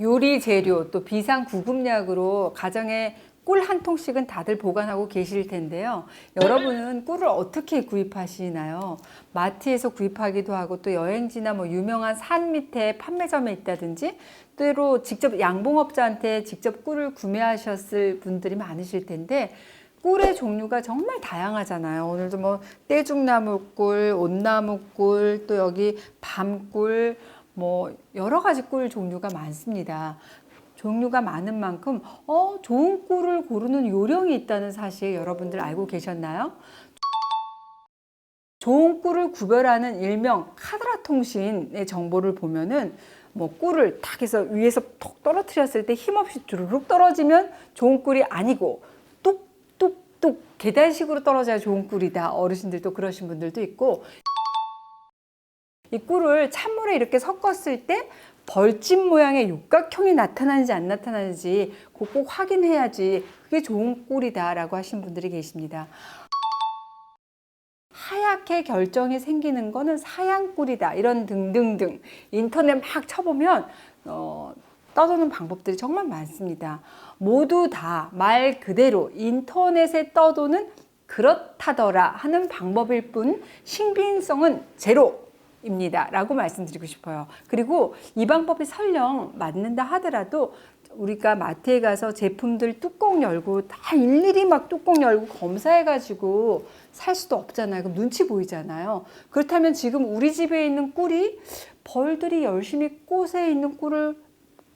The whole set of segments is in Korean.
요리 재료 또 비상 구급약으로 가정에 꿀 한 통씩은 다들 보관하고 계실 텐데요. 여러분은 꿀을 어떻게 구입하시나요? 마트에서 구입하기도 하고 또 여행지나 뭐 유명한 산 밑에 판매점에 있다든지 때로 직접 양봉업자한테 직접 꿀을 구매하셨을 분들이 많으실 텐데 꿀의 종류가 정말 다양하잖아요. 오늘도 뭐 떼죽나무 꿀, 온나무 꿀, 또 여기 밤꿀, 뭐 여러 가지 꿀 종류가 많습니다. 종류가 많은 만큼 어 좋은 꿀을 고르는 요령이 있다는 사실 여러분들 알고 계셨나요? 좋은 꿀을 구별하는 일명 카드라 통신의 정보를 보면은 뭐 꿀을 탁 해서 위에서 톡 떨어뜨렸을 때 힘없이 주르륵 떨어지면 좋은 꿀이 아니고 뚝뚝뚝 계단식으로 떨어져야 좋은 꿀이다. 어르신들도 그러신 분들도 있고 이 꿀을 찬물에 이렇게 섞었을 때 벌집 모양의 육각형이 나타나는지 안 나타나는지 꼭 확인해야지 그게 좋은 꿀이다라고 하신 분들이 계십니다. 하얗게 결정이 생기는 거는 사양꿀이다 이런 등등등 인터넷 막 쳐보면 어, 떠도는 방법들이 정말 많습니다. 모두 다 말 그대로 인터넷에 떠도는 그렇다더라 하는 방법일 뿐 신빙성은 제로 입니다. 라고 말씀드리고 싶어요. 그리고 이 방법이 설령 맞는다 하더라도 우리가 마트에 가서 제품들 뚜껑 열고 다 일일이 막 뚜껑 열고 검사해가지고 살 수도 없잖아요. 그럼 눈치 보이잖아요. 그렇다면 지금 우리 집에 있는 꿀이 벌들이 열심히 꽃에 있는 꿀을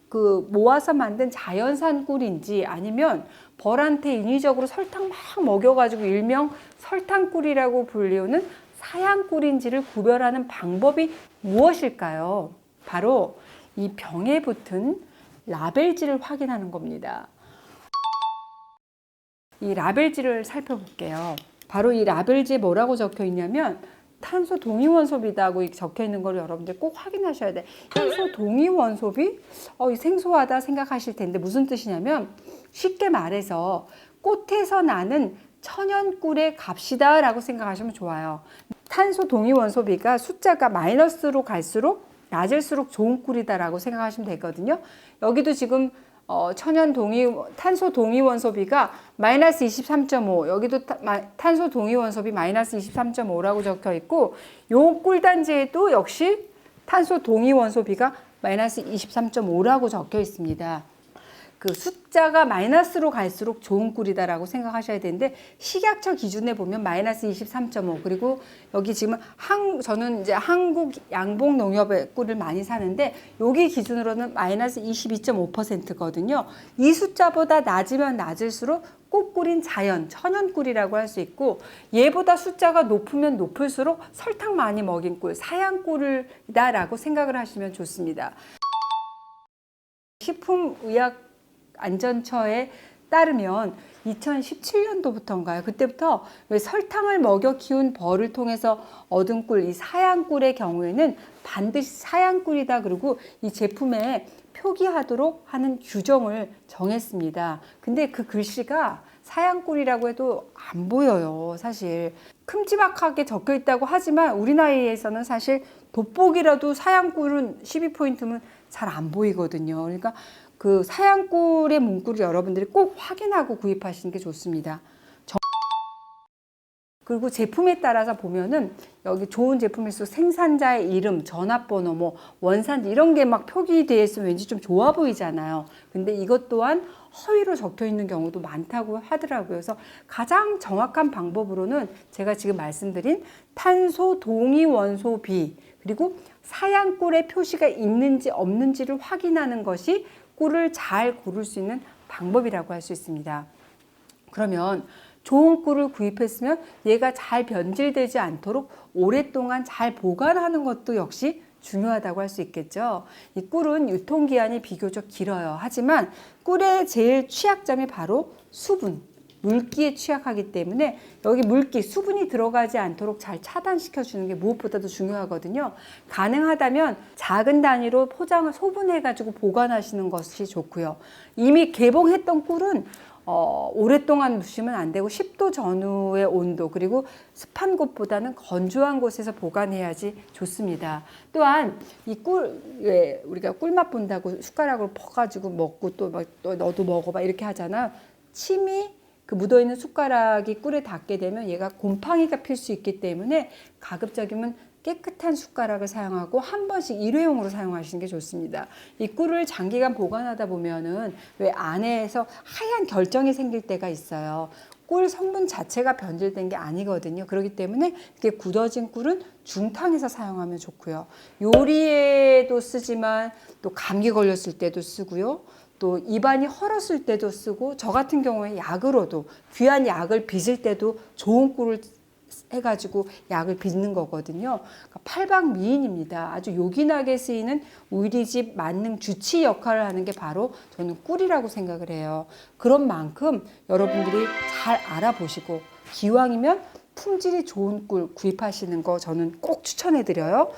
그 모아서 만든 자연산 꿀인지 아니면 벌한테 인위적으로 설탕 막 먹여가지고 일명 설탕꿀이라고 불리우는 사양꿀인지를 구별하는 방법이 무엇일까요? 바로 이 병에 붙은 라벨지를 확인하는 겁니다. 이 라벨지를 살펴볼게요. 바로 이 라벨지에 뭐라고 적혀 있냐면 탄소 동위원소비다고 적혀 있는 걸 여러분들 꼭 확인하셔야 돼. 탄소 동위원소비? 어, 이 생소하다 생각하실 텐데 무슨 뜻이냐면 쉽게 말해서 꽃에서 나는 천연꿀의 값이다라고 생각하시면 좋아요. 탄소 동위원소비가 숫자가 마이너스로 갈수록 낮을수록 좋은 꿀이다라고 생각하시면 되거든요. 여기도 지금 어, 천연 동위 탄소 동위 원소비가 마이너스 23.5 여기도 타, 마, 탄소 동위 원소비 마이너스 23.5라고 적혀 있고 요 꿀단지에도 역시 탄소 동위 원소비가 마이너스 23.5라고 적혀 있습니다. 그 숫자가 마이너스로 갈수록 좋은 꿀이다라고 생각하셔야 되는데 식약처 기준에 보면 마이너스 23.5 그리고 여기 지금 한 저는 이제 한국 양봉 농협의 꿀을 많이 사는데 여기 기준으로는 마이너스 22.5%거든요. 이 숫자보다 낮으면 낮을수록 꽃꿀인 자연 천연 꿀이라고 할 수 있고 얘보다 숫자가 높으면 높을수록 설탕 많이 먹인 꿀 사양 꿀이다라고 생각을 하시면 좋습니다. 식품의약 안전처에 따르면 2017년도부터인가요? 그때부터 왜 설탕을 먹여 키운 벌을 통해서 얻은 꿀, 이 사양꿀의 경우에는 반드시 사양꿀이다. 그리고 이 제품에 표기하도록 하는 규정을 정했습니다. 근데 그 글씨가 사양꿀이라고 해도 안 보여요, 사실. 큼지막하게 적혀 있다고 하지만 우리 나이에서는 사실 돋보기라도 사양꿀은 12포인트면 잘 안 보이거든요. 그러니까 그 사양꿀의 문구를 여러분들이 꼭 확인하고 구입하시는 게 좋습니다. 정- 그리고 제품에 따라서 보면은 여기 좋은 제품일수록 생산자의 이름, 전화번호, 뭐 원산지 이런 게 막 표기되어 있으면 왠지 좀 좋아 보이잖아요. 근데 이것 또한 허위로 적혀 있는 경우도 많다고 하더라고요. 그래서 가장 정확한 방법으로는 제가 지금 말씀드린 탄소 동위 원소 비 그리고 사양꿀의 표시가 있는지 없는지를 확인하는 것이 꿀을 잘 고를 수 있는 방법이라고 할 수 있습니다. 그러면 좋은 꿀을 구입했으면 얘가 잘 변질되지 않도록 오랫동안 잘 보관하는 것도 역시 중요하다고 할 수 있겠죠. 이 꿀은 유통기한이 비교적 길어요. 하지만 꿀의 제일 취약점이 바로 수분, 물기에 취약하기 때문에 여기 물기, 수분이 들어가지 않도록 잘 차단시켜 주는 게 무엇보다도 중요하거든요. 가능하다면 작은 단위로 포장을 소분해 가지고 보관하시는 것이 좋고요. 이미 개봉했던 꿀은 어, 오랫동안 두시면 안 되고 10도 전후의 온도 그리고 습한 곳보다는 건조한 곳에서 보관해야지 좋습니다. 또한 이 꿀, 왜 우리가 꿀맛 본다고 숟가락으로 퍼가지고 먹고 또 막 또 너도 먹어봐 이렇게 하잖아. 침이 그 묻어있는 숟가락이 꿀에 닿게 되면 얘가 곰팡이가 필 수 있기 때문에 가급적이면 깨끗한 숟가락을 사용하고 한 번씩 일회용으로 사용하시는 게 좋습니다. 이 꿀을 장기간 보관하다 보면은 왜 안에서 하얀 결정이 생길 때가 있어요. 꿀 성분 자체가 변질된 게 아니거든요. 그렇기 때문에 이렇게 굳어진 꿀은 중탕에서 사용하면 좋고요. 요리에도 쓰지만 또 감기 걸렸을 때도 쓰고요. 또 입안이 헐었을 때도 쓰고 저 같은 경우에 약으로도 귀한 약을 빚을 때도 좋은 꿀을 해가지고 약을 빚는 거거든요. 그러니까 팔방미인입니다. 아주 요긴하게 쓰이는 우리집 만능 주치 역할을 하는 게 바로 저는 꿀이라고 생각을 해요. 그런 만큼 여러분들이 잘 알아보시고 기왕이면 품질이 좋은 꿀 구입하시는 거 저는 꼭 추천해 드려요.